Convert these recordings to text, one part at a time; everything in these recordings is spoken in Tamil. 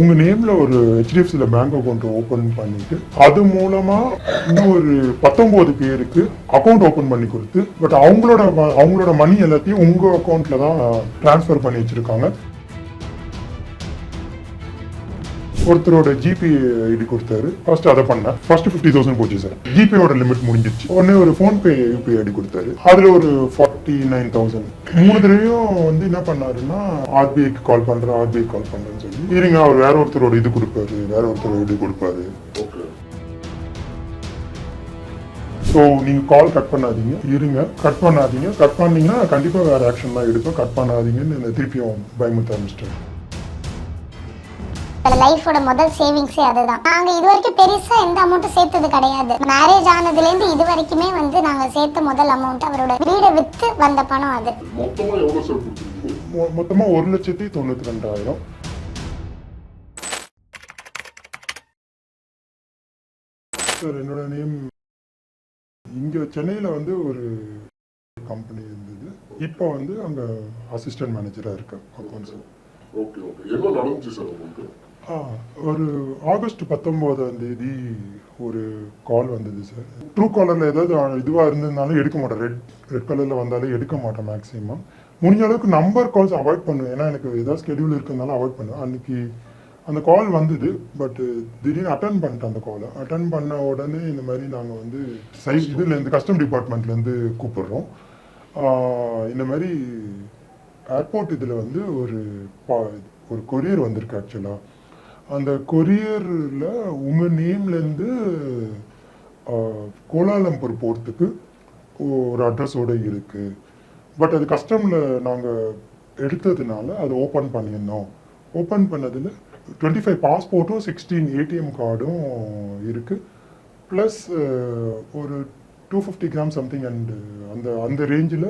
உங்க நேம்ல ஒரு ஹெச்டிஎஃப்சியில் பேங்க் அக்கௌண்ட் ஓப்பன் பண்ணிட்டு அது மூலமா இன்னும் ஒரு பத்தொம்போது பேருக்கு அக்கௌண்ட் ஓப்பன் பண்ணி கொடுத்து பட் அவங்களோட அவங்களோட மணி எல்லாத்தையும் உங்க அக்கௌண்ட்டில் தான் ட்ரான்ஸ்ஃபர் பண்ணி வச்சிருக்காங்க. ஒருத்தரோட ஜிபே ஐடி கொடுத்தாரு. ஃபர்ஸ்ட் அதை பண்ணேன். ஃபர்ஸ்ட் ஃபிஃப்டி தௌசண்ட் போச்சு சார் ஜிபேயோட லிமிட் முடிஞ்சிச்சு உடனே ஒரு ஃபோன்பே யூபிஐ ஐடி கொடுத்தாரு. அதுல ஒரு ஃபார்ட்டி நைன் தௌசண்ட் மூணு தடவையும் வந்து என்ன பண்ணாருன்னா ஆர்பிஐக்கு கால் பண்றேன் ஆர்பிஐ கால் பண்றேன்னு சொல்லி. இருங்க அவர் வேற ஒருத்தரோட இது கொடுப்பாரு வேற ஒருத்தரோட இது கொடுப்பாரு. ஸோ நீங்க கால் கட் பண்ணாதீங்க. இருங்க கட் பண்ணாதீங்க. கட் பண்ணீங்கன்னா கண்டிப்பா வேற ஆக்ஷன் தான் எடுப்பேன். கட் பண்ணாதீங்கன்னு திருப்பியும் பயமுத்த ஆரம்பிச்சிட்டேன் லைஃபோட முதல் சேவிங்ஸே அதுதான். நாங்க இது வரைக்கும் பெருசா எந்த அமௌண்ட்டும் சேர்த்தது கிடையாது. மேரேஜ் ஆனதுல இருந்து இது வரைக்குமே வந்து நாங்க சேர்த்த முதல் அமௌண்ட் அவரோட வீடை வித்து வந்த பணம் அது. மொத்தமா எவ்வளவு சார் கொடுத்துருக்கீங்க? மொ- மொத்தமா ஒரு லட்சத்தி தொண்ணூத்தி ரெண்டாயிரம். சார் என்னோட நேம் இங்க சென்னையில வந்து ஒரு கம்பெனி இருந்தது. இப்போ வந்து அங்க அசிஸ்டன்ட் மேனேஜரா இருக்கேன் அக்கௌண்ட்ஸ் ஓகே ஓகே. என்ன நடந்துச்சு சார் உங்களுக்கு? ஒரு ஆகஸ்ட் பத்தொம்போதாம் தேதி ஒரு கால் வந்தது சார் ட்ரூ காலரில் ஏதாவது இதுவாக இருந்ததுனாலும் எடுக்க மாட்டேன் ரெட் ரெட் கலரில் வந்தாலும் எடுக்க மாட்டேன் மேக்ஸிமம் முடிஞ்ச அளவுக்கு நம்பர் கால்ஸ் அவாய்ட் பண்ணுவேன். ஏன்னா எனக்கு ஏதாவது ஸ்கெடியூல் இருக்கிறதுனால அவாய்ட் பண்ணுவேன். அன்னைக்கு அந்த கால் வந்தது பட் திடீர்னு அட்டன் பண்ணிட்டேன் அந்த காலை அட்டன் பண்ண உடனே இந்த மாதிரி நாங்கள் வந்து சைஸ் இதுலேருந்து கஸ்டம் டிபார்ட்மெண்ட்லேருந்து கூப்பிடுறோம். இந்த மாதிரி ஏர்போர்ட் இதில் வந்து ஒரு பா ஒரு கொரியர் வந்திருக்கு ஆக்சுவலாக அந்த கொரியரில் உங்கள் நேம்லேருந்து கோலாலம்பூர் போகிறதுக்கு ஒரு அட்ரஸோடு இருக்குது பட் அது கஸ்டமில் நாங்கள் எடுத்ததுனால அதை ஓப்பன் பண்ணியிருந்தோம். ஓப்பன் பண்ணதில் டுவெண்ட்டி ஃபைவ் பாஸ்போர்ட்டும் சிக்ஸ்டீன் ஏடிஎம் கார்டும் இருக்குது ப்ளஸ் ஒரு two fifty gram something and அந்த அந்த ரேஞ்சில்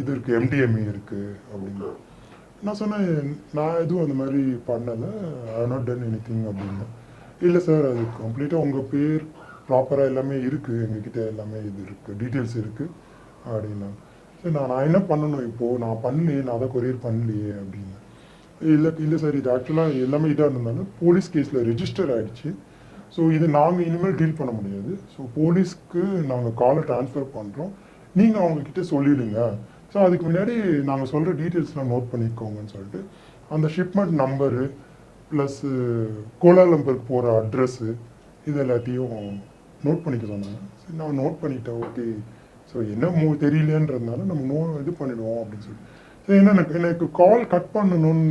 இது இருக்குது எம்டிஎம்இ இருக்குது அப்படின்னு. நான் சொன்னேன் நான் எதுவும் அந்த மாதிரி பண்ணலை. I not done anything அப்படின்னு. இல்லை சார் அது கம்ப்ளீட்டாக உங்கள் பேர் ப்ராப்பராக எல்லாமே இருக்குது எங்ககிட்ட எல்லாமே இது இருக்குது டீட்டெயில்ஸ் இருக்குது அப்படின்னா சரி நான் நான் என்ன பண்ணணும் இப்போது நான் பண்ணலையே நான் அதை கொரியர் பண்ணலையே அப்படின்னு. இல்லை இல்லை சார் இது ஆக்சுவலாக எல்லாமே இதாக இருந்தாலும் போலீஸ் கேஸில் ரெஜிஸ்டர் ஆகிடுச்சு ஸோ இது நாங்கள் இனிமேல் டீல் பண்ண முடியாது. ஸோ போலீஸ்க்கு நாங்கள் காலை ட்ரான்ஸ்ஃபர் பண்ணுறோம் நீங்கள் அவங்கக்கிட்ட சொல்லிடுங்க. ஸோ அதுக்கு முன்னாடி நாங்கள் சொல்கிற டீட்டெயில்ஸ்லாம் நோட் பண்ணிக்கோங்கன்னு சொல்லிட்டு அந்த ஷிப்மெண்ட் நம்பரு ப்ளஸ்ஸு கோலாலம்பருக்கு போகிற அட்ரஸ்ஸு இது எல்லாத்தையும் நோட் பண்ணிக்க சொன்னாங்க. சரி நான் நோட் பண்ணிட்டேன் ஓகே ஸோ என்ன மூ தெரியலன்றதுனால நம்ம நோ இது பண்ணிடுவோம் அப்படின்னு சொல்லிட்டு சரி என்ன எனக்கு எனக்கு கால் கட் பண்ணணும்னு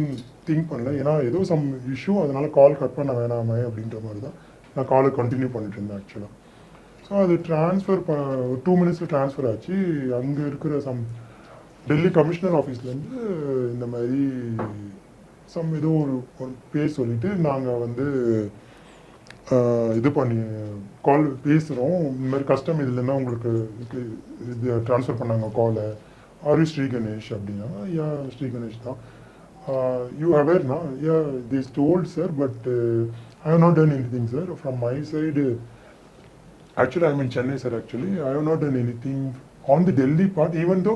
திங்க் பண்ணல. ஏன்னா ஏதோ சம் இஷ்யூ அதனால் கால் கட் பண்ண வேணாமே அப்படின்ற மாதிரி தான் நான் காலை கண்டினியூ பண்ணிட்டு இருந்தேன் ஆக்சுவலாக ஸோ அது ட்ரான்ஸ்ஃபர் ப டூ மினிட்ஸில் ட்ரான்ஸ்ஃபர் ஆச்சு. அங்கே இருக்கிற சம் டெல்லி கமிஷனர் ஆஃபீஸ்லேருந்து இந்த மாதிரி சம் ஏதோ ஒரு ஒரு பேர் சொல்லிட்டு நாங்கள் வந்து இது பண்ணி கால் பேசுகிறோம். இந்த மாதிரி கஸ்டம் இதுலன்னா உங்களுக்கு இது- ட்ரான்ஸ்ஃபர் பண்ணாங்க காலை. ஆர் ஸ்ரீ கணேஷ் அப்படின்னா யா ஸ்ரீ கணேஷ் தான். You அவேர்னா yeah this told sir but I have not done anything sir from my side actually I mean Chennai sir actually I have not done anything on the Delhi part even though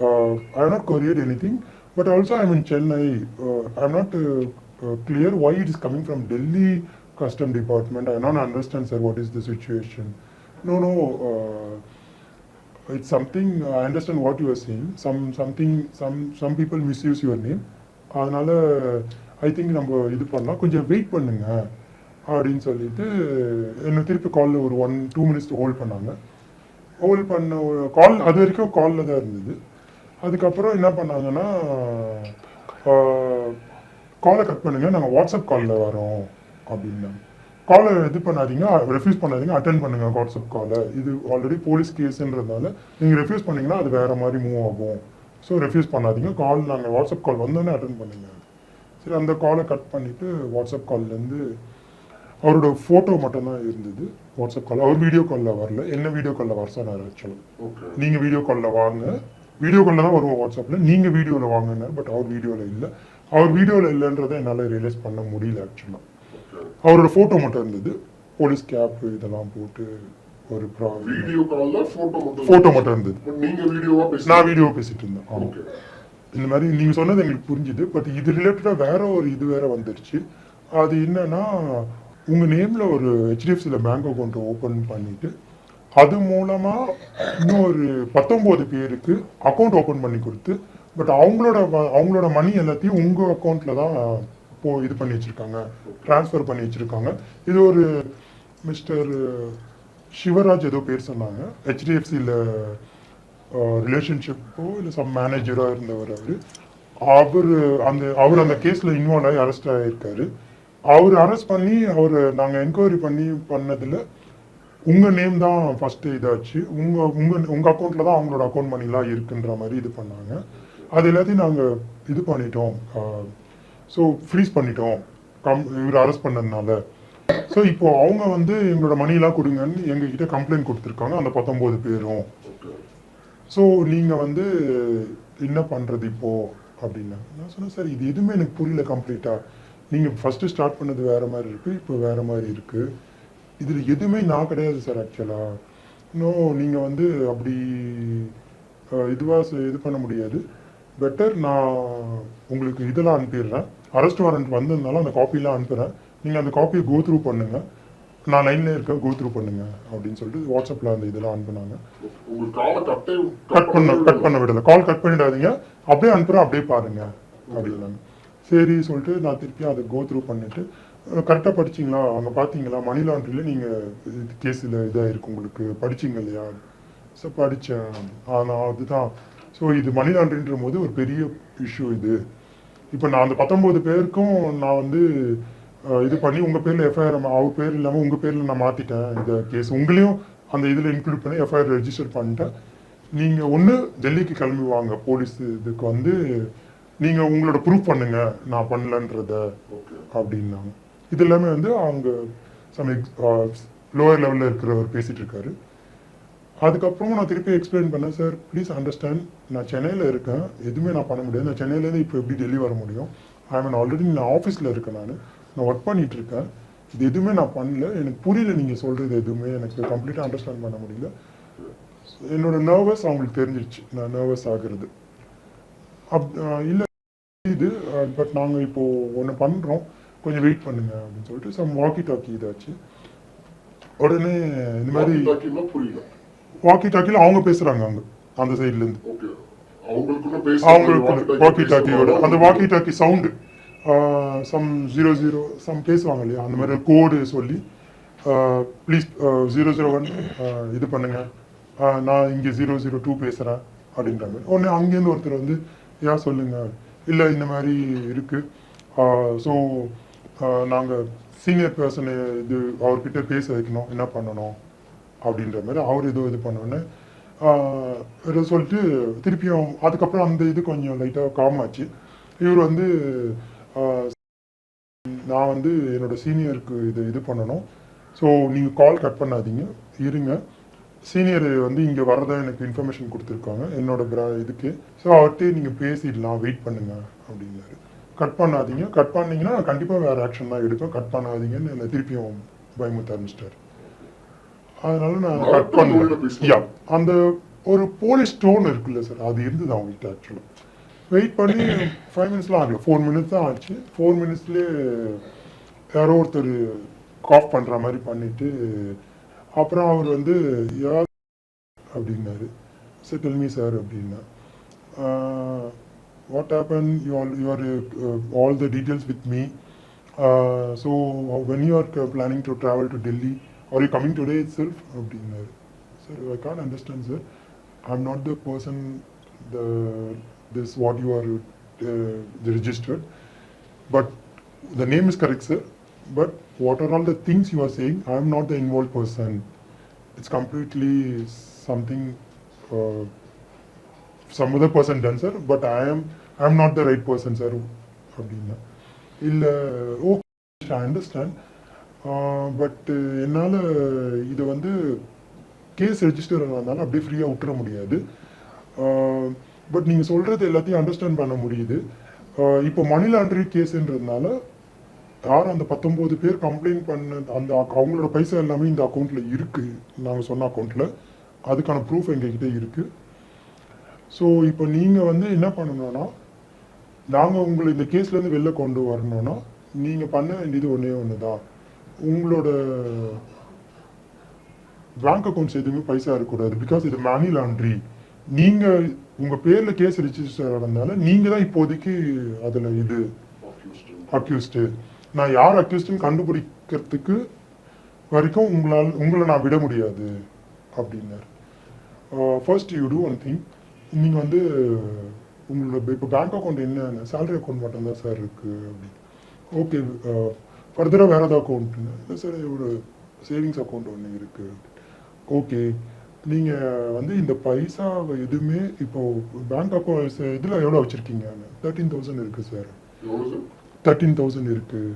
I have not couriered anything. But also, I'm in Chennai. Uh, I'm not uh, uh, clear why it is coming from Delhi Custom Department. I don't understand, sir. What is the situation? No, no. Uh, it's something. I understand what you are saying. Some something. Some some people misuse your name. அதனால ஐ திங்க் நம்ம இது பண்ணலாம் கொஞ்சம் வெயிட் பண்ணுங்க அப்படின்னு சொல்லிட்டு என்னை திருப்பி காலில் ஒரு ஒன் டூ மினிட்ஸ் ஹோல்ட் பண்ணாங்க ஹோல்ட் பண்ண ஒரு கால் அது வரைக்கும் காலில் தான் இருந்தது அதுக்கப்புறம் என்ன பண்ணாங்கன்னா காலை கட் பண்ணுங்க நாங்கள் வாட்ஸ்அப் காலில் வரோம் அப்படின்னாங்க. காலை இது பண்ணாதீங்க ரெஃப்யூஸ் பண்ணாதீங்க அட்டன் பண்ணுங்க வாட்ஸ்அப் காலை இது ஆல்ரெடி போலீஸ் கேஸ்ன்றதுனால நீங்கள் ரெஃப்யூஸ் பண்ணீங்கன்னா அது வேற மாதிரி மூவ் ஆகும். ஸோ ரெஃப்யூஸ் பண்ணாதீங்க. கால் நாங்கள் வாட்ஸ்அப் கால் வந்தோடனே அட்டன் பண்ணுங்க. சரி அந்த காலை கட் பண்ணிவிட்டு வாட்ஸ்அப் கால்லேருந்து அவரோட ஃபோட்டோ மட்டும்தான் இருந்தது வாட்ஸ்அப் கால் அவர் வீடியோ காலில் வரல. என்ன வீடியோ காலில் வர சொன்னார் ஆக்சுவலாக ஓகே நீங்கள் வீடியோ காலில் வாங்க. வீடியோ காலில் தான் வருவோம் வாட்ஸ்அப்பில் நீங்கள் வீடியோவில் வாங்கினார் பட் அவர் வீடியோவில் இல்லை. அவர் வீடியோவில் இல்லைன்றதை என்னால் ரியலைஸ் பண்ண முடியல ஆக்சுவலாக அவரோட ஃபோட்டோ மட்டும் இருந்தது. போலீஸ் கேப் இதெல்லாம் போட்டு ஒரு வீடியோ கால்ல போட்டோ மட்டும் ஃபோட்டோ மட்டும் இருந்தது. But நீங்க வீடியோவா பேசுறீங்க நான் வீடியோ பேசிட்டு இருந்தேன். ஆமாம் ஓகே இந்த மாதிரி நீங்கள் சொன்னது எங்களுக்கு புரிஞ்சுது. பட் இது ரிலேட்டடாக வேற ஒரு இது வேற வந்துருச்சு. அது என்னன்னா உங்க நேம்ல ஒரு ஹெச்டிஎஃப்சியில் பேங்க் அக்கௌண்ட் ஓப்பன் பண்ணிட்டு அது மூலமாக இன்னொரு பத்தொம்போது பேருக்கு அக்கௌண்ட் ஓப்பன் பண்ணி கொடுத்து பட் அவங்களோட வ- அவங்களோட மணி எல்லாத்தையும் உங்கள் அக்கௌண்ட்டில் தான் இப்போ இது பண்ணி வச்சுருக்காங்க ட்ரான்ஸ்ஃபர் பண்ணி வச்சுருக்காங்க. இது ஒரு மிஸ்டர் சிவராஜ் ஏதோ பேர் சொன்னாங்க. ஹெச்டிஎஃப்சியில் ரிலேஷன்ஷிப்போ இல்லை சம் மேனேஜராக இருந்தவர் அவர். அவர் அந்த அவர் அந்த கேஸில் இன்வால்வ் ஆகி அரெஸ்ட் ஆகியிருக்காரு அவர் அரெஸ்ட் பண்ணி அவர் நாங்கள் என்கொயரி பண்ணி பண்ணதில் உங்கள் நேம் தான் ஃபஸ்ட்டு இதாச்சு. உங்கள் உங்கள் உங்கள் அக்கௌண்ட்டில் தான் அவங்களோட அக்கௌண்ட் மணிலாம் இருக்குன்ற மாதிரி இது பண்ணாங்க. அது எல்லாத்தையும் நாங்கள் இது பண்ணிட்டோம். ஸோ ஃப்ரீஸ் பண்ணிட்டோம். கம் இவர் அரெஸ்ட் பண்ணதுனால. ஸோ இப்போ அவங்க வந்து எங்களோட மணிலாம் கொடுங்கன்னு எங்ககிட்ட கம்ப்ளைண்ட் கொடுத்துருக்காங்க. அந்த பத்தொம்போது பேரும். ஸோ நீங்கள் வந்து என்ன பண்ணுறது இப்போது அப்படின்னா. நான் சொன்னேன் சார் இது எதுவுமே எனக்கு புரியல கம்ப்ளீட்டாக நீங்கள் ஃபஸ்ட்டு ஸ்டார்ட் பண்ணது வேறு மாதிரி இருக்குது இப்போ வேறு மாதிரி இருக்குது இதில் எதுவுமே நான் கிடையாது சார் ஆக்சுவலாக இன்னும் நீங்கள் வந்து அப்படி இதுவாக இது பண்ண முடியாது. பெட்டர் நான் உங்களுக்கு இதெல்லாம் அனுப்பிடுறேன். அரெஸ்ட் வாரண்ட் வந்ததுனால அந்த காப்பிலாம் அனுப்புகிறேன் நீங்கள் அந்த காப்பியை கோ த்ரூ பண்ணுங்கள் நான் லைன்ல இருக்கேன் கோ த்ரூ பண்ணுங்க அப்படின்னு சொல்லிட்டு வாட்ஸ்அப்பில் அந்த இதெல்லாம் அனுப்புனாங்க. கட் பண்ண கட் பண்ண விடல. கால் கட் பண்ணிடாதீங்க. அப்படியே அனுப்புறேன் அப்படியே பாருங்க. அப்படின்னாங்க சரி சொல்லிட்டு நான் திருப்பி அதை கோ த்ரூ பண்ணிட்டு கரெக்டாக படிச்சீங்களா? அங்கே பார்த்தீங்களா மணி லாண்ட்ரியில் நீங்கள் கேஸில் இதாக இருக்கு உங்களுக்கு. படிச்சீங்க இல்லையா? ஸோ படித்தேன் ஆனால் அதுதான். ஸோ இது மணி லாண்ட்ரின்ற போது ஒரு பெரிய இஷ்யூ இது. இப்போ நான் அந்த பத்தொம்போது பேருக்கும் நான் வந்து இது பண்ணி உங்கள் பேரில் எஃப்ஐஆர் அவர் பேர் இல்லாமல் உங்கள் பேரில் நான் மாற்றிட்டேன் இந்த கேஸ். உங்களையும் அந்த இதில் இன்க்ளூட் பண்ணி எஃப்ஐஆர் ரெஜிஸ்டர் பண்ணிட்டேன். நீங்கள் ஒன்று டெல்லிக்கு கிளம்பி வாங்க. போலீஸ் இதுக்கு வந்து நீங்கள் உங்களோட ப்ரூஃப் பண்ணுங்க. நான் பண்ணலன்றத. ஓகே அப்படின்னாங்க. இது எல்லாமே வந்து அவங்க சம் லோயர் லெவலில் இருக்கிறவர் பேசிகிட்டு இருக்காரு அதுக்கப்புறம் நான் திருப்பி எக்ஸ்பிளைன் பண்ணேன் சார் ப்ளீஸ் அண்டர்ஸ்டாண்ட் நான் சென்னையில் இருக்கேன். எதுவுமே நான் பண்ண முடியாது. நான் சென்னையிலேருந்து இப்போ எப்படி டெல்லி வர முடியும்? ஐ மீன் ஆல்ரெடி நான் ஆஃபீஸில் இருக்கேன் நான். நான் ஒர்க் பண்ணிட்டு இருக்கேன் இது எதுவுமே நான் பண்ணல. எனக்கு புரியல நீங்கள் சொல்கிறது எதுவுமே. எனக்கு கம்ப்ளீட்டாக அண்டர்ஸ்டாண்ட் பண்ண முடியல. என்னோட நர்வஸ் அவங்களுக்கு தெரிஞ்சிருச்சு. நான் நர்வஸ் ஆகுறது. அப் இல்லை இது பட் நாங்கள் இப்போது ஒன்று பண்ணுறோம் கொஞ்சம் வெயிட் பண்ணுங்க அப்படின்னு சொல்லிட்டு சம் வாக்கி டாக்கி இதாச்சு உடனே இந்த மாதிரி வாக்கி டாக்கியில் அவங்க பேசுகிறாங்க அங்கே அந்த சைட்லேருந்து அவங்களுக்கு வாக்கி டாக்கியோட அந்த walkie talkie sound some zero zero some பேசுவாங்க இல்லையா? அந்த மாதிரி கோடு சொல்லி ப்ளீஸ் ஜீரோ ஜீரோ ஒன் இது பண்ணுங்க. நான் இங்கே ஜீரோ ஜீரோ டூ பேசுகிறேன் அப்படின்றாங்க உடனே அங்கேருந்து ஒருத்தர் வந்து ஏன் சொல்லுங்க. இல்லை இந்த மாதிரி இருக்கு. ஸோ நாங்கள் சீனியர் பர்சனு இது அவர்கிட்ட பேச வைக்கணும். என்ன பண்ணணும்? அப்படின்ற மாதிரி அவர் ஏதோ இது பண்ணோன்னு ஏதோ சொல்லிட்டு திருப்பியும் அதுக்கப்புறம் அந்த இது கொஞ்சம் லைட்டாக காம் ஆச்சு. இவர் வந்து நான் வந்து என்னோடய சீனியருக்கு இது இது பண்ணணும். ஸோ நீங்கள் கால் கட் பண்ணாதீங்க. இருங்க. சீனியர் வந்து இங்கே வரதா எனக்கு இன்ஃபர்மேஷன் கொடுத்துருக்காங்க. என்னோட பிர இதுக்கு. ஸோ அவர்கிட்ட நீங்கள் பேசிடலாம். வெயிட் பண்ணுங்க. அப்படின்னாரு. கட் பண்ணாதீங்க. கட் பண்ணீங்கன்னா கண்டிப்பாக வேறு ஆக்ஷன் தான் எடுப்பேன். கட் பண்ணாதீங்கன்னு என்னை திருப்பியும் பயமுத்த ஆரம்பிச்சிட்டாரு அதனால நான் கட் மறக்க முடியல பண்ணேன் பேசுறது. யா அந்த ஒரு போலீஸ் டோன் இருக்குல்ல சார் அது இருந்தது அவங்ககிட்ட ஆக்சுவலாக வெயிட் பண்ணி ஃபைவ் மினிட்ஸ்லாம் ஆகல. ஃபோர் மினிட்ஸ் தான் ஆச்சு. ஃபோர் மினிட்ஸ்லேயே யாரோ ஒருத்தர் காஃப் பண்ணுற மாதிரி பண்ணிட்டு அப்புறம் அவர் வந்து யார்? அப்படின்னாரு. சார் டெல்மி சார் அப்படின்னா what happen you all you are all the details with me so when you are planning to travel to Delhi are you coming today itself அப்படின்னாரு sir I can understand sir I am not the person the this what you are registered but the name is correct sir but what are all the things you are saying i am not the involved person it's completely something some other person done sir but I am I am not the right person sir அப்படின்னா இல்லை ஓகே ஐ அண்டர்ஸ்டாண்ட் பட் என்னால் இது வந்து கேஸ் ரெஜிஸ்டர் ஆனாலும் அப்படியே ஃப்ரீயாக விட்டுற முடியாது. பட் நீங்கள் சொல்கிறது எல்லாத்தையும் அண்டர்ஸ்டாண்ட் பண்ண முடியுது. இப்போ மணி லாண்ட்ரி கேஸுன்றதுனால யார் அந்த பத்தொம்போது பேர் கம்ப்ளைண்ட் பண்ண அந்த அவங்களோட பைசா எல்லாமே இந்த அக்கௌண்ட்டில் இருக்குது நாங்கள் சொன்ன அக்கௌண்ட்டில் அதுக்கான ப்ரூஃப் எங்ககிட்ட இருக்குது ஸோ இப்போ நீங்கள் வந்து என்ன பண்ணணும்னா நாங்கள் உங்களை இந்த கேஸ்லேருந்து வெளில கொண்டு வரணும்னா நீங்கள் பண்ண வேண்டியது ஒன்றே ஒன்று தான் உங்களோட பேங்க் அக்கௌண்ட்ஸ் எதுவுமே பைசா இருக்கக்கூடாது பிகாஸ் இது மணி லாண்ட்ரி நீங்கள் உங்கள் பேரில் கேஸ் ரிஜிஸ்டர் ஆனதுனால நீங்கள் தான் இப்போதைக்கு அதில் இது அக்யூஸ்டு நான் யார் அக்யூஸ்டுன்னு கண்டுபிடிக்கிறதுக்கு வரைக்கும் உங்களால் உங்களை நான் விட முடியாது அப்படின்னார். First you do one thing நீங்கள் வந்து உங்களோட இப்போ பேங்க் அக்கௌண்ட் என்ன சேலரி அக்கௌண்ட் மட்டும்தான் சார் இருக்குது அப்படின்னு ஓகே ஃபர்தராக வேறு ஏதாவது அக்கௌண்ட் இல்லை சார் ஒரு சேவிங்ஸ் அக்கௌண்ட் ஒன்று இருக்குது ஓகே நீங்கள் வந்து இந்த பைசா எதுவுமே இப்போ பேங்க் அக்கௌண்ட் இதில் எவ்வளோ வச்சுருக்கீங்க? தேர்ட்டீன் தௌசண்ட் இருக்குது சார் தேர்ட்டீன் தௌசண்ட் இருக்குது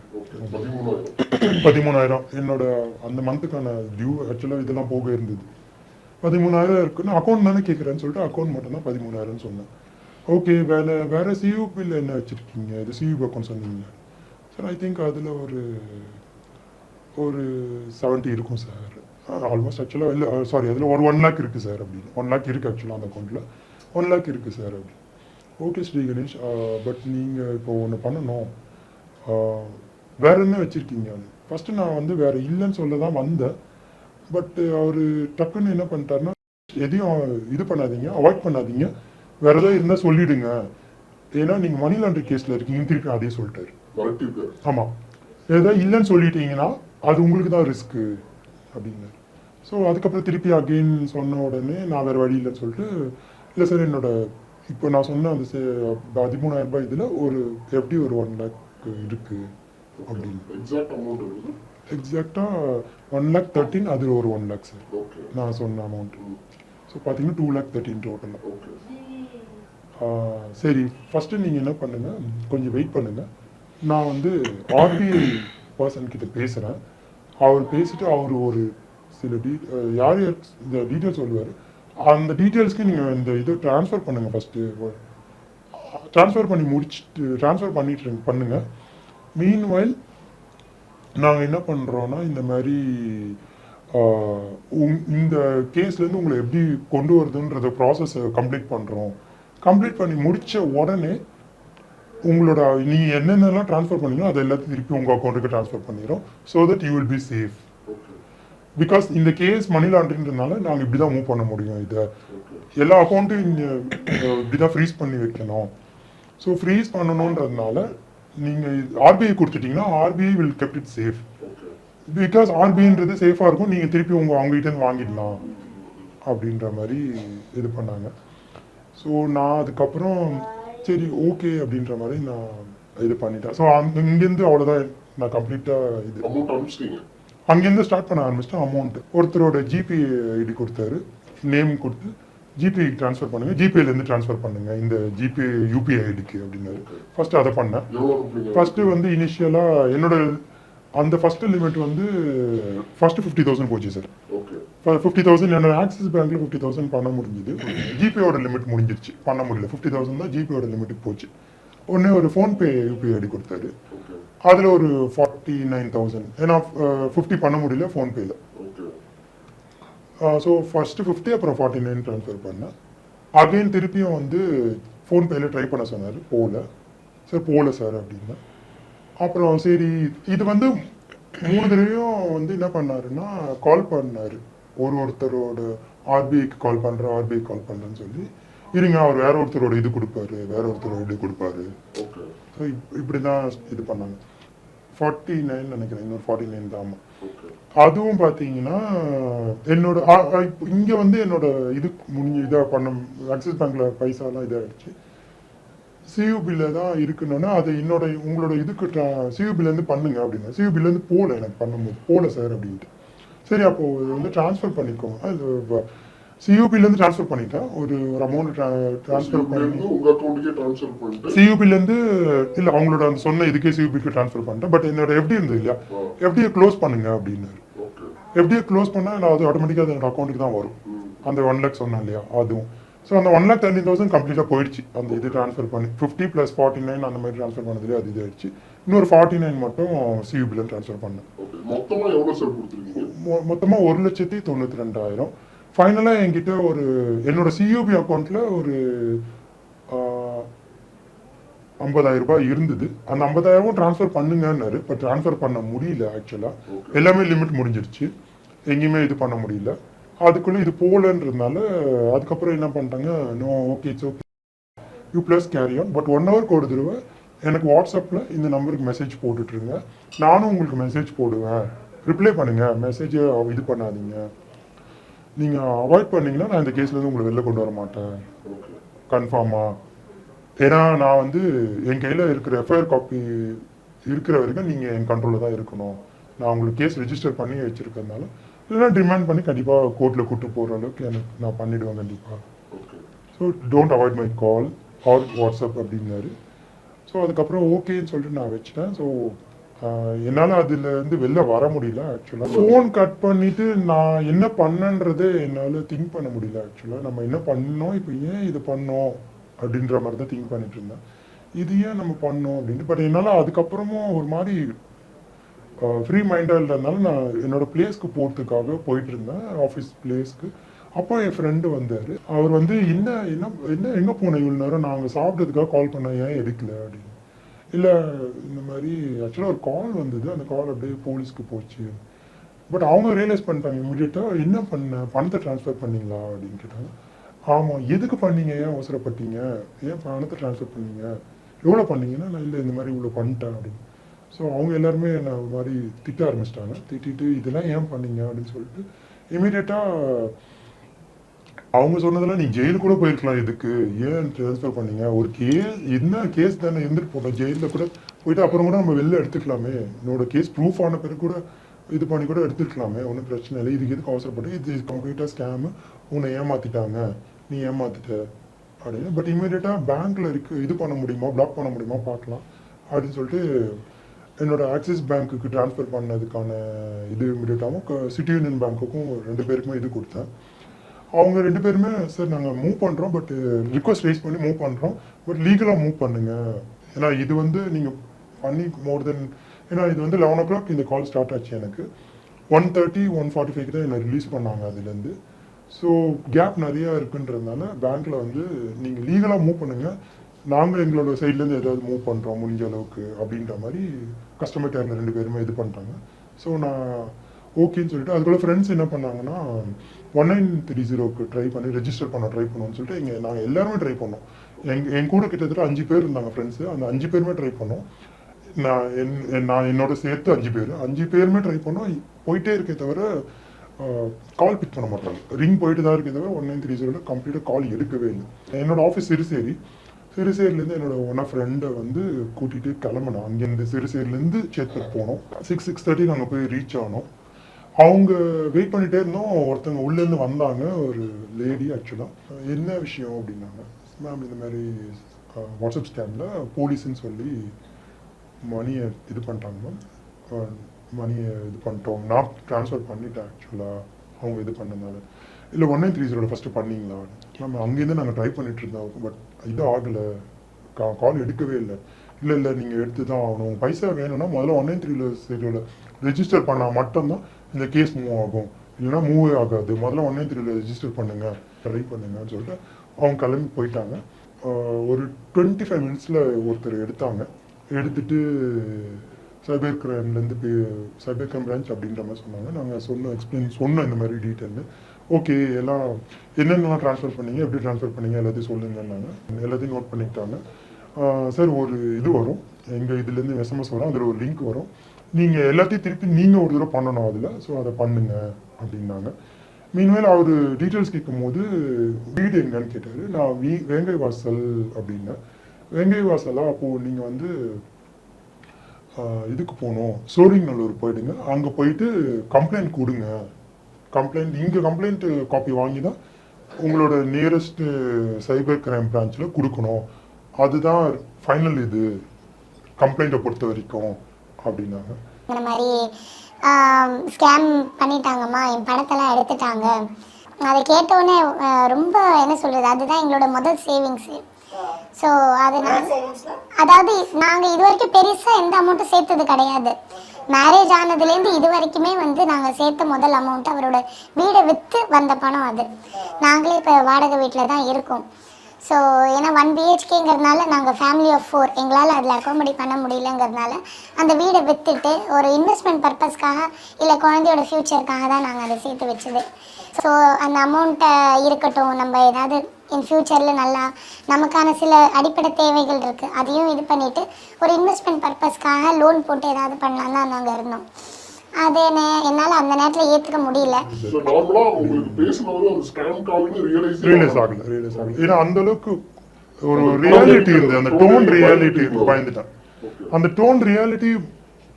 பதிமூணாயிரம். என்னோட அந்த மந்த்துக்கான டியூ ஆக்சுவலாக இதெல்லாம் போக இருந்தது. பதிமூணாயிரம் இருக்குன்னு அக்கௌண்ட் தானே கேட்குறேன்னு சொல்லிட்டு அக்கௌண்ட் மட்டும் தான் பதிமூணாயிரம்னு சொன்னேன். ஓகே வேறு வேறு சியூ பில் என்ன வச்சுருக்கீங்க? இது சியூ அக்கௌண்ட் சொன்னீங்க சார் ஐ திங்க் அதில் ஒரு ஒரு செவன்ட்டி இருக்கும் சார் ஆல்மோஸ்ட் ஆக்சுவலாக இல்லை சாரி அதில் ஒரு ஒன் லேக் இருக்குது சார் அப்படின்னு. ஒன் லேக் இருக்குது ஆக்சுவலாக அந்த அக்கௌண்ட்டில் ஒன் லேக் இருக்குது சார் அப்படி okay Sri Ganesh uh, but நீங்கள் இப்போ ஒன்று பண்ணணும். ஆஹ், வேற என்ன வச்சுருக்கீங்க? ஃபஸ்ட்டு நான் வந்து வேறு இல்லைன்னு சொல்ல தான் வந்தேன். பட் அவர் டக்குன்னு என்ன பண்ணிட்டாருன்னா எதையும் இது பண்ணாதீங்க அவாய்ட் பண்ணாதீங்க. வேற ஏதாவது இருந்தால் சொல்லிடுங்க. ஏன்னா நீங்கள் மணி லாண்டரி கேஸில் இருக்கீங்கன்னு திருப்பி அதே சொல்லிட்டாரு. ஆமாம் ஏதாவது இல்லைன்னு சொல்லிட்டீங்கன்னா அது உங்களுக்கு தான் ரிஸ்க்கு அப்படின்னாரு. ஸோ அதுக்கப்புறம் திருப்பி அகெயின் சொன்ன உடனே நான் வேறு வழி இல்லைன்னு சொல்லிட்டு இல்லை சார் என்னோட இப்போ நான் சொன்ன அந்த சே- பதிமூணாயிரம் ரூபாய் இதில் ஒரு எப்படி ஒரு ஒன் லேக் இருக்குது அப்படின்னு எக்ஸாக்டாக ஒன் லேக் தேர்ட்டின் அது ஒரு ஒன் லேக் சார் நான் சொன்ன அமௌண்ட் ஸோ பார்த்தீங்கன்னா டூ லேக் தேர்ட்டின் டோட்டலாக சரி ஃபஸ்ட்டு நீங்கள் என்ன பண்ணுங்கள் கொஞ்சம் வெயிட் பண்ணுங்கள் நான் வந்து ஆர்பிஐ பர்சன் கிட்ட பேசுகிறேன் அவர் பேசிட்டு அவர் ஒரு சில டீ யார் யார் இந்த டீட்டெயில்ஸ் சொல்லுவார். அந்த டீட்டெயில்ஸ்க்கு நீங்கள் இந்த இது ட்ரான்ஸ்ஃபர் பண்ணுங்கள் ஃபஸ்ட்டு ட்ரான்ஸ்ஃபர் பண்ணி முடிச்சுட்டு ட்ரான்ஸ்ஃபர் பண்ணிட்டு இருங்க- பண்ணுங்க. மீன் வைல் நாங்கள் என்ன பண்ணுறோன்னா இந்த மாதிரி உங்- இந்த கேஸ்லேருந்து உங்களை எப்படி கொண்டு வருதுன்றத ப்ராசஸை கம்ப்ளீட் பண்ணுறோம் கம்ப்ளீட் பண்ணி முடித்த உடனே உங்களோட நீங்கள் என்னென்னலாம் ட்ரான்ஸ்ஃபர் பண்ணீங்களோ அதை எல்லாத்தையும் திருப்பி உங்கள் அக்கௌண்ட்டுக்கு ட்ரான்ஸ்ஃபர் பண்ணிடுறோம். So that you will be safe because இந்த கேஸ் மணி லாண்ட்ரின்றதுனால நாங்கள் இப்படி தான் மூவ் பண்ண முடியும் இதை. எல்லா அக்கௌண்ட்டும் இப்படி தான் ஃப்ரீஸ் பண்ணி வைக்கணும். ஸோ ஃப்ரீஸ் பண்ணணுன்றதுனால நீங்கள் ஆர்பிஐ கொடுத்துட்டீங்கன்னா RBI will kept it safe because ஆர்பிஐன்றது சேஃபாக இருக்கும். நீங்கள் திருப்பி உங்கள் அவங்ககிட்ட வாங்கிடலாம் அப்படின்ற மாதிரி இது பண்ணாங்க. ஸோ நான் அதுக்கப்புறம் சரி ஓகே அப்படின்ற மாதிரி நான் இது பண்ணிட்டேன். ஸோ அங்க இங்கேருந்து அவ்வளோதான் நான் கம்ப்ளீட்டாக இது. அங்கேருந்து ஸ்டார்ட் பண்ண ஆரம்பிச்சிட்டேன் அமௌண்ட் ஒருத்தரோட ஜிபே ஐடி கொடுத்தாரு. நேம் கொடுத்து ஜிபே ட்ரான்ஸ்ஃபர் பண்ணுங்க. ஜிபேலேருந்து ட்ரான்ஸ்ஃபர் பண்ணுங்க. இந்த ஜிபே யூபிஐ ஐடிக்கு அப்படின்னாரு. ஃபர்ஸ்ட் அதை பண்ணேன் எவ்வளோ அனுப்புனீங்க ஃபர்ஸ்ட் வந்து இனிஷியலாக என்னோட அந்த ஃபர்ஸ்ட் லிமிட் வந்து ஃபர்ஸ்ட் ஃபிஃப்டி தௌசண்ட் போச்சு சார் ஓகே ஃபிஃப்டி தௌசண்ட் என்னோட ஆக்சிஸ் பேங்க்ல ஃபிஃப்டி தௌசண்ட் பண்ண முடிஞ்சுது. ஜிபேயோட லிமிட் முடிஞ்சிருச்சு. பண்ண முடியல. ஃபிஃப்டி தௌசண்ட் தான் ஜிபேயோட லிமிட்டுக்கு போச்சு. உடனே ஒரு ஃபோன்பே யூபிஐ ஐடி கொடுத்தாரு. அதில் ஒரு ஃபார்ட்டி நைன் தௌசண்ட் ஏன்னா ஃபிஃப்டி பண்ண முடியல ஃபோன்பேயில் ஸோ ஃபஸ்ட்டு ஃபிஃப்டி அப்புறம் ஃபார்ட்டி நைன் ட்ரான்ஸ்ஃபர் பண்ணேன். அகைன் திருப்பியும் வந்து ஃபோன்பேயில் ட்ரை பண்ண சொன்னார். போகல சார் போகல சார் அப்படின்னா. அப்புறம் சரி இது வந்து மூணு தடவையும் வந்து என்ன பண்ணாருன்னா கால் பண்ணார். ஒரு ஒருத்தரோட ஆர்பிஐக்கு கால் பண்ணுறேன் ஆர்பிஐ கால் பண்ணுறேன்னு சொல்லி. இருங்க அவர் வேற ஒருத்தரோட இது கொடுப்பாரு வேற ஒருத்தரோட இது கொடுப்பாரு. ஓகே ஸோ இப்படி தான் இது பண்ணாங்க. ஃபார்ட்டி நைன் நினைக்கிறேன் இன்னொரு ஃபார்ட்டி நைன் தான். ஆமாம் அதுவும் பார்த்தீங்கன்னா என்னோட இப்போ இங்கே வந்து என்னோட இது முடிஞ்சு இதாக பண்ண ஆக்சிஸ் பேங்க்ல பைசாலாம் இதாகிடுச்சு சியூபியில் தான் இருக்கணும்னா அது என்னோட உங்களோட இதுக்கு சியூபிலேருந்து பண்ணுங்க அப்படின்னா. சியூபிலேருந்து போகல எனக்கு பண்ணும்போது போகல சார் அப்படின்ட்டு. சரி அப்போது வந்து ட்ரான்ஸ்ஃபர் பண்ணிக்கோங்க. அது சியூபிலேருந்து ட்ரான்ஸ்ஃபர் பண்ணிட்டேன் ஒரு ஒரு அமௌண்ட் ட்ரான்ஸ்ஃபர் பண்ணி இருந்து உங்க அக்கௌண்ட்டுக்கே ட்ரான்ஸ்ஃபர் பண்ணிட்டு? சியூபிலேருந்து இல்லை அவங்களோட அந்த சொன்ன இதுக்கே சியூபிக்கு ட்ரான்ஸ்ஃபர் பண்ணிட்டேன் பட் என்னோட எப்படி இருந்தது இல்லையா? எப்படியை க்ளோஸ் பண்ணுங்க அப்படின்னாரு. எப்படியே க்ளோஸ் பண்ணால் நான் அது ஆட்டோமேட்டிக்காக என்னோட அக்கௌண்ட்டுக்கு தான் வரும். அந்த ஒன் லேக் சொன்னேன் இல்லையா? அதுவும். ஸோ அந்த ஒன் லேக் தேர்ட்டி தௌசண்ட் கம்ப்ளீட்டாக போயிடுச்சு. அந்த இது ட்ரான்ஸ்ஃபர் பண்ணி ஃபிஃப்டி ப்ளஸ் ஃபார்ட்டி நைன் அந்த மாதிரி ட்ரான்ஸ்ஃபர் பண்ணதுலேயே அது இதாகிடுச்சு இன்னொரு ஃபார்ட்டி நைன் மட்டும் சியூபியில் ட்ரான்ஸ்ஃபர் பண்ணேன். ஓகே. மொத்தமா எவ்வளவு சார் கொடுத்துருக்கீங்க? மொ- மொத்தமா ஒரு லட்சத்தி தொண்ணூற்றி ரெண்டாயிரம். ஃபைனலாக என்கிட்ட ஒரு என்னோட சியூபி அக்கௌண்ட்டில் ஒரு ஐம்பதாயிரம் ரூபாய் இருந்தது. அந்த ஐம்பதாயிரமும் ட்ரான்ஸ்ஃபர் பண்ணுங்கன்னாரு. பட் ட்ரான்ஸ்ஃபர் பண்ண முடியல ஆக்சுவலாக எல்லாமே லிமிட் முடிஞ்சிருச்சு. எங்கேயுமே இது பண்ண முடியல. அதுக்குள்ளே இது போகலன்றதுனால அதுக்கப்புறம் என்ன பண்ணிட்டாங்க no okay it's okay you please carry on but one ஹவருக்கு ஒரு தடவை எனக்கு வாட்ஸ்அப்பில் இந்த நம்பருக்கு மெசேஜ் போட்டுட்ருங்க நானும் உங்களுக்கு மெசேஜ் போடுவேன். ரிப்ளை பண்ணுங்கள் மெசேஜை இது பண்ணாதீங்க. நீங்கள் அவாய்ட் பண்ணீங்கன்னா நான் இந்த கேஸ்லேருந்து உங்களை வெளில கொண்டு வர மாட்டேன். கன்ஃபார்மாக கன்ஃபார்மா ஏன்னா நான் வந்து என் கையில் இருக்கிற எஃப்ஐஆர் காப்பி இருக்கிற வரைக்கும் நீங்கள் என் கண்ட்ரோலில் தான் இருக்கணும். நான் உங்களுக்கு கேஸ் ரெஜிஸ்டர் பண்ணி வச்சுருக்கறதுனால இல்லைன்னா டிமாண்ட் பண்ணி கண்டிப்பாக கோர்ட்டில் கூட்டு போகிற அளவுக்கு எனக்கு நான் பண்ணிவிடுவேன் கண்டிப்பாக so don't avoid my call or WhatsApp அப்படின்னாரு. ஸோ அதுக்கப்புறம் ஓகேன்னு சொல்லிட்டு நான் வச்சிட்டேன். ஸோ என்னால் அதுலேருந்து வெளில வர முடியல ஆக்சுவலாக ஃபோன் கட் பண்ணிவிட்டு நான் என்ன பண்ணன்றதே என்னால் திங்க் பண்ண முடியல ஆக்சுவலாக நம்ம என்ன பண்ணோம் இப்போ ஏன் இது பண்ணோம் அப்படின்ற மாதிரி தான் திங்க் பண்ணிட்டு இருந்தேன். இது ஏன் நம்ம பண்ணோம் அப்படின்ட்டு. பட் என்னால் அதுக்கப்புறமும் ஒரு மாதிரி ஃப்ரீ மைண்டாக இருந்ததுனால நான் என்னோட பிளேஸ்க்கு போகிறதுக்காக போயிட்டு இருந்தேன் ஆஃபீஸ் பிளேஸ்க்கு அப்போ என் ஃப்ரெண்டு வந்தார். அவர் வந்து என்ன என்ன என்ன எங்கே போனேன் இவ்வளோ நேரம்? நாங்கள் சாப்பிட்றதுக்காக கால் பண்ண ஏன் எடுக்கல? அப்படின்னு. இல்லை இந்த மாதிரி ஆக்சுவலாக ஒரு கால் வந்தது. அந்த கால் அப்படியே போலீஸ்க்கு போச்சு. பட் அவங்க ரியலைஸ் பண்ணிட்டாங்க இமீடியட்டாக என்ன பண்ண? பணத்தை ட்ரான்ஸ்ஃபர் பண்ணிங்களா? அப்படின்னு கேட்டாங்க. ஆமாம் எதுக்கு பண்ணீங்க? ஏன் அவசரப்பட்டீங்க? ஏன் பணத்தை ட்ரான்ஸ்ஃபர் பண்ணீங்க? எவ்வளோ பண்ணீங்கன்னா நான் இல்லை இந்த மாதிரி இவ்வளோ பண்ணிட்டேன் அப்படின்னு. ஸோ அவங்க எல்லாருமே என்னை ஒரு மாதிரி திட்ட ஆரம்பிச்சிட்டாங்க. திட்டிட்டு இதெல்லாம் ஏன் பண்ணீங்க? அப்படின்னு சொல்லிட்டு இமீடியட்டாக அவங்க சொன்னதெல்லாம் நீ ஜெயிலு கூட போயிருக்கலாம். இதுக்கு ஏன் ட்ரான்ஸ்ஃபர் பண்ணீங்க? ஒரு கேஸ் என்ன கேஸ் தானே இருந்துட்டு போட்டோம். ஜெயிலில் கூட போயிட்டு அப்புறம் கூட நம்ம வெளில எடுத்துக்கலாமே. என்னோட கேஸ் ப்ரூஃப் ஆன பிறகு கூட இது பண்ணி கூட எடுத்துக்கலாமே. ஒன்றும் பிரச்சனை இல்லை. இதுக்கு எதுக்கு அவசரப்பட்டு? இது கம்ப்ளீட்டாக ஸ்கேமு உன்னை ஏமாத்திட்டாங்க. நீ ஏமாத்திட்ட. அப்படின்னு. பட் இமீடியட்டாக பேங்க்கில் இருக்கு. இது பண்ண முடியுமா? பிளாக் பண்ண முடியுமா? பார்க்கலாம். அப்படின்னு சொல்லிட்டு என்னோட ஆக்சிஸ் பேங்க்குக்கு ட்ரான்ஸ்ஃபர் பண்ணதுக்கான இது இமீடியட்டாகவும் சிட்டி யூனியன் பேங்க்குக்கும் ரெண்டு பேருக்குமே இது கொடுத்தேன். அவங்க ரெண்டு பேருமே சார் நாங்கள் மூவ் பண்ணுறோம் பட் ரிக்வஸ்ட் ரைஸ் பண்ணி மூவ் பண்ணுறோம் பட் லீகலாக மூவ் பண்ணுங்க. ஏன்னா இது வந்து நீங்கள் பண்ணி மோர் தென் ஏன்னா இது வந்து லெவன் ஓ கிளாக் இந்த கால் ஸ்டார்ட் ஆச்சு எனக்கு. One thirty one forty five தான் என்னை ரிலீஸ் பண்ணாங்க அதுலேருந்து. ஸோ கேப் நிறையா இருக்குன்றதுனால பேங்க்கில் வந்து நீங்கள் லீகலாக மூவ் பண்ணுங்கள் நாங்கள் எங்களோட சைட்லேருந்து ஏதாவது மூவ் பண்ணுறோம் முடிஞ்ச அளவுக்கு அப்படின்ற மாதிரி கஸ்டமர் கேரில் ரெண்டு பேருமே இது பண்ணுறாங்க ஸோ நான் ஓகேன்னு சொல்லிட்டு அதுக்குள்ள ஃப்ரெண்ட்ஸ் என்ன பண்ணாங்கன்னா ஒன் நைன் த்ரீ ஜீரோக்கு ட்ரை பண்ணி ரெஜிஸ்டர் பண்ண ட்ரை பண்ணுவோம்னு சொல்லிட்டு இங்கே நாங்கள் எல்லாருமே ட்ரை பண்ணோம். எங் என் கூட கிட்டத்தட்ட அஞ்சு பேர் இருந்தாங்க ஃப்ரெண்ட்ஸு அந்த அஞ்சு பேருமே ட்ரை பண்ணோம். நான் என் நான் என்னோட சேர்த்து அஞ்சு பேர். அஞ்சு பேருமே ட்ரை பண்ணோம். போயிட்டே இருக்கே தவிர கால் பிக் பண்ண மாட்டாங்க. ரிங் போயிட்டு தான் இருக்கே தவிர ஒன் நைன் த்ரீ ஜீரோவில் கம்ப்ளீட்டாக கால் எடுக்கவே இல்லை. என்னோட ஆஃபீஸ் சிறுசேரி. சிறுசேரிலேருந்து என்னோட ஒன் ஆஃப் ஃப்ரெண்டை வந்து கூட்டிகிட்டு கிளம்பினோம் அங்கேருந்து சிறுசேரிலேருந்து சேத்தூர் போனோம். சிக்ஸ் சிக்ஸ் தேர்ட்டிக்கு அங்கே போய் ரீச் ஆனோம். அவங்க வெயிட் பண்ணிட்டே இருந்தோம் ஒருத்தவங்க உள்ளேருந்து வந்தாங்க ஒரு லேடி ஆக்சுவலாக என்ன விஷயம் அப்படின்னாங்க மேம் இந்த மாதிரி வாட்ஸ்அப் ஸ்கேமில் போலீஸ்ன்னு சொல்லி மணியை இது பண்ணிட்டாங்க மேம் மணியை இது பண்ணிட்டோம். நான் ட்ரான்ஸ்ஃபர் பண்ணிட்டேன் ஆக்சுவலாக அவங்க இது பண்ணனால. இல்லை ஒன் நைன் த்ரீ ஜீரோட ஃபஸ்ட்டு பண்ணீங்களா? மேம் அங்கேருந்து நாங்கள் ட்ரை பண்ணிட்டு இருந்தோம் பட் இது ஆகலை. கா கால் எடுக்கவே இல்லை. இல்லை இல்லை நீங்கள் எடுத்து தான் ஆகணும். பைசா வேணும்னா முதல்ல ஒன் நைன் த்ரீ ஜீரோவில் ரெஜிஸ்டர் பண்ணால் மட்டும்தான் இந்த கேஸ் மூவ் ஆகும். இல்லைன்னா மூவே ஆகாது. முதல்ல ஒன்றே நைன் த்ரீல ரெஜிஸ்டர் பண்ணுங்க ட்ரை பண்ணுங்கன்னு சொல்லிட்டு அவங்க கிளம்பி போயிட்டாங்க. ஒரு டுவெண்ட்டி ஃபைவ் மினிட்ஸில் ஒருத்தர் எடுத்தாங்க. எடுத்துட்டு சைபர் கிரைம்லேருந்து சைபர் கிரைம் பிரான்ச் அப்படின்ற மாதிரி சொன்னாங்க. நாங்கள் சொன்னோம் எக்ஸ்பிளைன் சொன்னோம் இந்த மாதிரி டீட்டெயில்னு ஓகே எல்லாம் என்னென்னலாம் ட்ரான்ஸ்ஃபர் பண்ணீங்க எப்படி ட்ரான்ஸ்ஃபர் பண்ணீங்க எல்லாத்தையும் சொல்லுங்கன்னாங்க. எல்லாத்தையும் நோட் பண்ணிக்கிட்டாங்க. சார் ஒரு இது வரும். எங்கள் இதுலேருந்து எஸ்எம்எஸ் வரும் அதில் ஒரு லிங்க் வரும். நீங்கள் எல்லாத்தையும் திருப்பி நீங்கள் ஒரு தடவை பண்ணணும் அதில். ஸோ அதை பண்ணுங்க அப்படின்னாங்க. மீன்வேல் அவர் டீட்டெயில்ஸ் கேட்கும்போது வீடு எங்கன்னு கேட்டார். நான் வீ வேங்கை வாசல் அப்படின்னேன். வேங்கை வாசலாக அப்போது நீங்கள் வந்து இதுக்கு போகணும். சோழிங்கநல்லூர் போயிடுங்க. அங்கே போயிட்டு கம்ப்ளைண்ட் கொடுங்க. கம்ப்ளைண்ட் இங்கே கம்ப்ளைண்ட் காப்பி வாங்கி தான் உங்களோட நியரஸ்ட்டு சைபர் கிரைம் பிரான்ச்சில் கொடுக்கணும். அதுதான் ஃபைனல் இது. கம்ப்ளைண்ட்டை பொறுத்த வரைக்கும். அப்படின்னாங்க. இந்த மாதிரி ஸ்கேம் பண்ணிட்டாங்கம்மா என் பணத்தெல்லாம் எடுத்துட்டாங்க. அதை கேட்டோடனே ரொம்ப என்ன சொல்கிறது அதுதான் எங்களோட முதல் சேவிங்ஸு ஸோ அது நான் அதாவது நாங்கள் இது வரைக்கும் பெருசாக எந்த அமௌண்ட்டும் சேர்த்தது கிடையாது. மேரேஜ் ஆனதுலேருந்து இது வரைக்குமே வந்து நாங்கள் சேர்த்த முதல் அமௌண்ட் அவரோட வீடை விற்று வந்த பணம் அது. நாங்களே இப்போ வாடகை வீட்டில் தான் இருக்கோம். ஸோ ஏன்னா ஒன் பிஹெச்கேங்கிறதுனால நாங்கள் ஃபேமிலி ஆஃப் ஃபோர் எங்களால் அதில் அக்காமடி பண்ண முடியலங்கிறதுனால அந்த வீடை விற்றுட்டு ஒரு இன்வெஸ்ட்மெண்ட் பர்பஸ்க்காக இல்லை குழந்தையோட ஃப்யூச்சருக்காக தான் நாங்கள் அதை சேர்த்து வச்சது. ஸோ அந்த அமௌண்ட்டை இருக்கட்டும் நம்ம ஏதாவது இன் ஃப்யூச்சரில் நல்லா நமக்கான சில அடிப்படை தேவைகள் இருக்குது அதையும் இது பண்ணிவிட்டு ஒரு இன்வெஸ்ட்மெண்ட் பர்பஸ்க்காக லோன் போட்டு ஏதாவது பண்ணலாம் தான் நாங்கள் இருந்தோம். அது என்ன என்னால் அந்த நேரத்தில் ஏற்றுக்க முடியல. நார்மலா உங்களுக்கு பேசுனது அந்த ஸ்கேம் கால்னு ரியலைஸ் ரியலைஸ் ஆகல. ரியலைஸ் ஆகல ஏன்னா அந்த அளவுக்கு ஒரு ரியாலிட்டி இருந்தது. அந்த டோன் ரியாலிட்டி பயந்துட்டேன். அந்த டோன் ரியாலிட்டி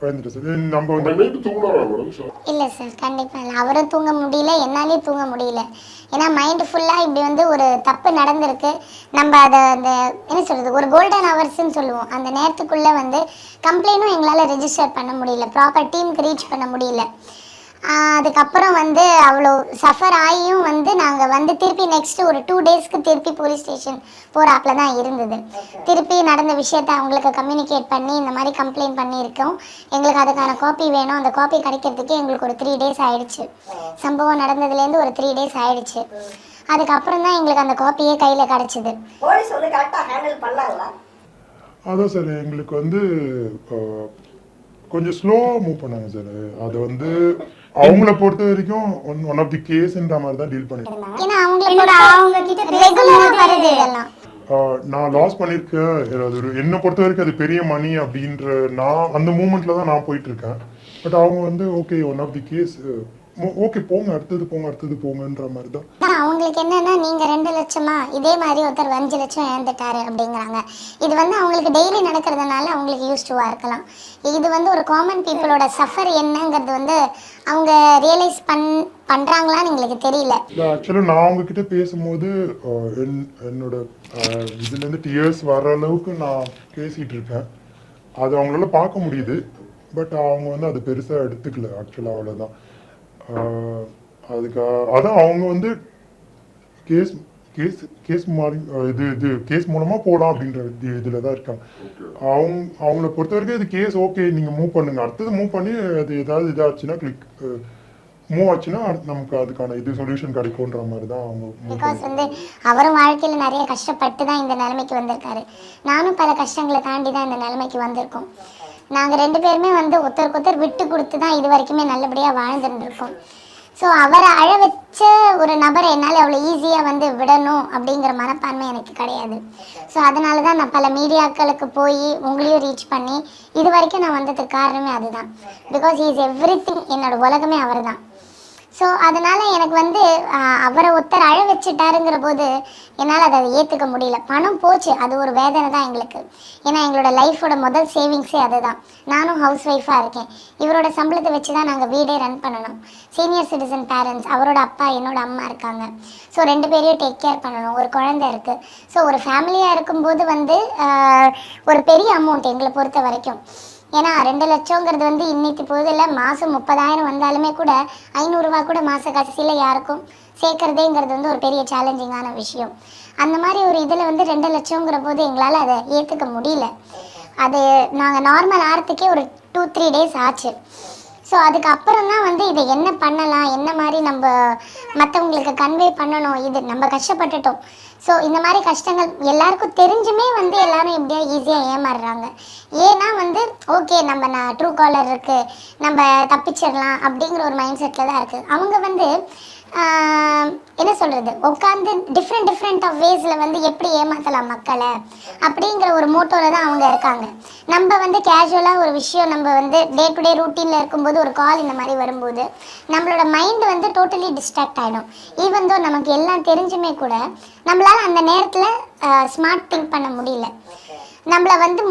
பயந்துட்டேன் சார். நம்ம வந்து நைட்டு தூங்கினாரா மேடம் சார் இல்லை சார் கண்டிப்பாக இல்லை. அவரும் தூங்க முடியல என்னாலையும் தூங்க முடியல. ஏன்னா மைண்டு ஃபுல்லாக இப்படி வந்து ஒரு தப்பு நடந்திருக்கு. நம்ம அதை அந்த என்ன சொல்கிறது ஒரு கோல்டன் ஹவர்ஸ்ன்னு சொல்லுவோம். அந்த நேரத்துக்குள்ளே வந்து கம்ப்ளைண்ட்டும் எங்களால் ரெஜிஸ்டர் பண்ண முடியல. ப்ராப்பர் டீமுக்கு ரீச் பண்ண முடியல. அதுக்கப்புறம் வந்து அவ்வளோ சஃபர் ஆகியும் வந்து நாங்கள் வந்து திருப்பி நெக்ஸ்ட் ஒரு டூ டேஸ்க்கு திருப்பி போலீஸ் ஸ்டேஷன் போகிறாப்புல தான் இருந்தது. திருப்பி நடந்த விஷயத்த அவங்களுக்கு கம்யூனிகேட் பண்ணி இந்த மாதிரி கம்ப்ளைண்ட் பண்ணியிருக்கோம். எங்களுக்கு அதுக்கான காப்பி வேணும். அந்த காப்பி கிடைக்கிறதுக்கு எங்களுக்கு ஒரு த்ரீ டேஸ் ஆயிடுச்சு. சம்பவம் நடந்ததுலேருந்து ஒரு த்ரீ டேஸ் ஆயிடுச்சு. அதுக்கப்புறம் தான் எங்களுக்கு அந்த காப்பியே கையில் கிடச்சிது. போலீஸ் வந்து கரெக்டா ஹேண்டில் பண்ணாங்களா? அதான் சார் எங்களுக்கு வந்து கொஞ்சம் ஸ்லோவாக மூவ் பண்ணாங்க சார் அது வந்து அவங்கள பொறுத்த வரைக்கும் ஒன் ஒன் ஆஃப் தி கேஸ்ன்ற மாதிரி தான் டீல் பண்ணிட்டு இருந்தாங்க. ஏன்னா அவங்களுக்கு அவங்க கிட்ட ரெகுலராக வருது. இதெல்லாம். ஆஹ் நான் லாஸ் பண்ணியிருக்கேன். அது ஒரு என்னை பொறுத்த வரைக்கும் அது பெரிய மணி அப்படின்ற நான் அந்த மூமெண்ட்ல தான் நான் போயிட்டு இருக்கேன். பட் அவங்க வந்து okay one of the case okay போங்க அடுத்தது போங்க அடுத்தது போங்கன்ற மாதிரி தான் அவங்களுக்கு என்னன்னா நீங்க ரெண்டு லட்சமா இதே மாதிரி ஒருத்தர் அஞ்சு லட்சம் இழந்துட்டாரு அப்படிங்கிறாங்க. இது வந்து அவங்களுக்கு டெய்லி நடக்கிறதுனால அவங்களுக்கு யூஸ்டுவா இருக்கலாம். இது வந்து ஒரு காமன் பீப்புளோட சஃபர் என்னங்கிறது வந்து அவங்க ரியலைஸ் பண் பண்றாங்களான்னு எங்களுக்கு தெரியல. ஆக்சுவலாக நான் அவங்க கிட்ட பேசும்போது என்னோட இதுலேருந்து டியர்ஸ் வர அளவுக்கு நான் பேசிட்டு இருக்கேன் அது அவங்களால பார்க்க முடியுது. பட் அவங்க வந்து அது பெருசாக எடுத்துக்கல ஆக்சுவலாக அவ்வளோதான் அதுக்கு அதான் அவங்க வந்து கேஸ் கேஸ் கேஸ் மாதிரி இது இது கேஸ் மூலமா போகலாம் அப்படின்ற இது இதில் தான் இருக்காங்க. அவங்க அவங்கள பொறுத்த வரைக்கும் இது கேஸ் ஓகே நீங்க மூவ் பண்ணுங்க. அடுத்தது மூவ் பண்ணி அது ஏதாவது இதாச்சுன்னா கிளிக் மூவ் ஆச்சுன்னா நமக்கு அதுக்கான இது சொல்யூஷன் கிடைக்கும்ன்ற மாதிரி தான் அவங்க பிகாஸ் வந்து அவரும் வாழ்க்கையில் நிறைய கஷ்டப்பட்டு தான் இந்த நிலைமைக்கு வந்திருக்காரு. நானும் பல கஷ்டங்களை தாண்டி தான் இந்த நிலைமைக்கு வந்திருக்கோம். நாங்கள் ரெண்டு பேருமே வந்து ஒருத்தருக்கு ஒருத்தர் விட்டு கொடுத்து தான் இது வரைக்குமே நல்லபடியாக வாழ்ந்துருந்துருக்கோம். ஸோ அவரை அழ வச்ச ஒரு நபரை என்னால் அவ்வளோ ஈஸியாக வந்து விடணும் அப்படிங்கிற மனப்பான்மை எனக்கு கிடையாது. ஸோ அதனால தான் நான் பல மீடியாக்களுக்கு போய் உங்களையும் ரீச் பண்ணி இது வரைக்கும் நான் வந்ததுக்கு காரணமே அதுதான். பிகாஸ் இஸ் எவ்ரி திங் என்னோடய உலகமே அவர் தான் ஸோ அதனால் எனக்கு வந்து அவரை ஒருத்தர் அழ வச்சுட்டாருங்கிற போது என்னால் அதை ஏற்றுக்க முடியல. பணம் போச்சு. அது ஒரு வேதனை தான் எங்களுக்கு. ஏன்னா எங்களோட லைஃபோட முதல் சேவிங்ஸே அதுதான். நானும் ஹவுஸ் ஒய்ஃபாக இருக்கேன். இவரோட சம்பளத்தை வச்சு தான் நாங்கள் வீடே ரன் பண்ணணும். சீனியர் சிட்டிசன் பேரண்ட்ஸ் அவரோட அப்பா என்னோட அம்மா இருக்காங்க. ஸோ ரெண்டு பேரையும் டேக் கேர் பண்ணணும். ஒரு குழந்தை இருக்குது ஸோ ஒரு ஃபேமிலியாக இருக்கும்போது வந்து ஒரு பெரிய அமௌண்ட் எங்களை பொறுத்த வரைக்கும். ஏன்னா ரெண்டு லட்சங்கிறது வந்து இன்னைக்கு போதில் மாதம் முப்பதாயிரம் வந்தாலுமே கூட ஐநூறுரூவா கூட மாத கடைசியில் யாருக்கும் சேர்க்குறதேங்கிறது வந்து ஒரு பெரிய சேலஞ்சிங்கான விஷயம். அந்த மாதிரி ஒரு இதில் வந்து ரெண்டு லட்சங்கிற போது எங்களால் அதை ஏற்றுக்க முடியல. அது நாங்கள் நார்மல் ஆகிறதுக்கே ஒரு டூ த்ரீ டேஸ் ஆச்சு. ஸோ அதுக்கப்புறம் தான் வந்து இதை என்ன பண்ணலாம்? என்ன மாதிரி நம்ம மற்றவங்களுக்கு கன்வே பண்ணணும்? இது நம்ம கஷ்டப்பட்டுட்டோம். ஸோ இந்த மாதிரி கஷ்டங்கள் எல்லாருக்கும் தெரிஞ்சுமே வந்து எல்லாரும் எப்படியோ ஈஸியாக ஏமாறுறாங்க. ஏன்னா வந்து ஓகே நம்ம நான் ட்ரூ காலர் இருக்குது நம்ம தப்பிச்சிடலாம் அப்படிங்கிற ஒரு மைண்ட் செட்டில் தான் இருக்குது அவங்க வந்து என்ன சொல்கிறது உட்காந்து டிஃப்ரெண்ட் டிஃப்ரெண்ட் ஆஃப் வேஸில் வந்து எப்படி ஏமாற்றலாம் மக்களை அப்படிங்கிற ஒரு மோட்டோவில் தான் அவங்க இருக்காங்க. நம்ம வந்து கேஷுவலாக ஒரு விஷயம் நம்ம வந்து டே டு டே ரூட்டீனில் இருக்கும்போது ஒரு கால் இந்த மாதிரி வரும்போது நம்மளோட மைண்ட் வந்து டோட்டலி டிஸ்ட்ராக்ட் ஆகிடும் ஈவன் தோ நமக்கு எல்லாம் தெரிஞ்சுமே கூட நம்மளால் அந்த நேரத்தில் ஸ்மார்ட் திங்க் பண்ண முடியல. நம்மளை வந்து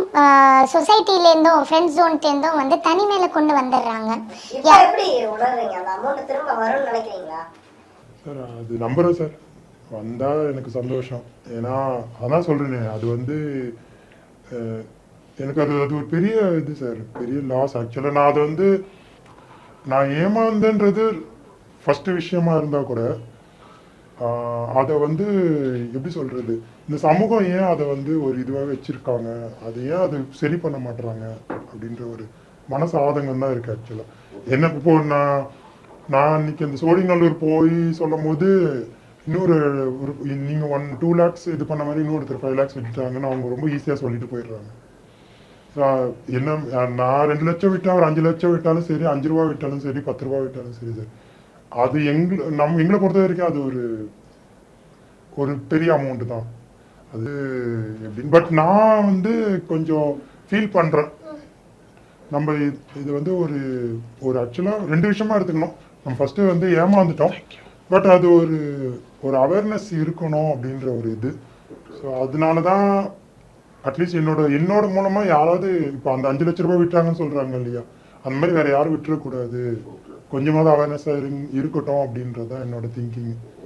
சொசைட்டிலேருந்தோ ஃப்ரெண்ட்ஸ் ஜோன்ட்டேருந்தோ வந்து தனிமையில் கொண்டு வந்துடுறாங்க. எப்படி உணர்றீங்க? அந்த அமௌண்ட் திரும்ப வரும்னு நினைக்கிறீங்களா? சார் அது நம்புறேன் சார். வந்தால் எனக்கு சந்தோஷம். ஏன்னா அதான் சொல்கிறேனே அது வந்து எனக்கு அது அது ஒரு பெரிய இது சார் பெரிய லாஸ் ஆக்சுவலாக நான் அதை வந்து நான் ஏமாந்தேன்றது ஃபஸ்ட்டு விஷயமா இருந்தால் கூட அதை வந்து எப்படி சொல்கிறது இந்த சமூகம் ஏன் அதை வந்து ஒரு இதுவாக வச்சுருக்காங்க? அது ஏன் அது சரி பண்ண மாட்டுறாங்க அப்படின்ற ஒரு மனசு ஆதங்கம் தான் இருக்குது ஆக்சுவலாக என்ன இப்போ நான் நான் அன்னைக்கு அந்த சோழிநல்லூர் போய் சொல்லும் போது இன்னொரு ஒரு நீங்கள் ஒன் டூ லேக்ஸ் இது பண்ண மாதிரி இன்னொருத்தர் ஃபைவ் லேக்ஸ் விட்டுட்டாங்கன்னு அவங்க ரொம்ப ஈஸியாக சொல்லிட்டு போயிடுறாங்க. என்ன நான் ரெண்டு லட்சம் விட்டா ஒரு அஞ்சு லட்சம் விட்டாலும் சரி அஞ்சு ரூபா விட்டாலும் சரி பத்து ரூபா விட்டாலும் சரி சார். அது எங்க நம் எங்களை பொறுத்த வரைக்கும் அது ஒரு ஒரு பெரிய அமௌண்ட் தான். அது எப்படின்னு பட் நான் வந்து கொஞ்சம் ஃபீல் பண்ணுறேன் நம்ம இது- இது வந்து ஒரு ஒரு ஆக்சுவலாக ரெண்டு விஷயமா எடுத்துக்கணும். நம்ம ஃபர்ஸ்ட் வந்து ஏமாந்துட்டோம். பட் அது ஒரு ஒரு அவேர்னஸ் இருக்கணும் அப்படின்ற ஒரு இது. ஸோ அதனால தான் அட்லீஸ்ட் என்னோட என்னோட மூலமா யாராவது இப்போ அந்த அஞ்சு லட்ச ரூபாய் விட்டாங்கன்னு சொல்றாங்க இல்லையா? அந்த மாதிரி வேற யாரும் விட்டுறக்கூடாது. கொஞ்சமாவது அவேர்னஸாக இருக்கட்டும் அப்படின்றது தான் என்னோட திங்கிங்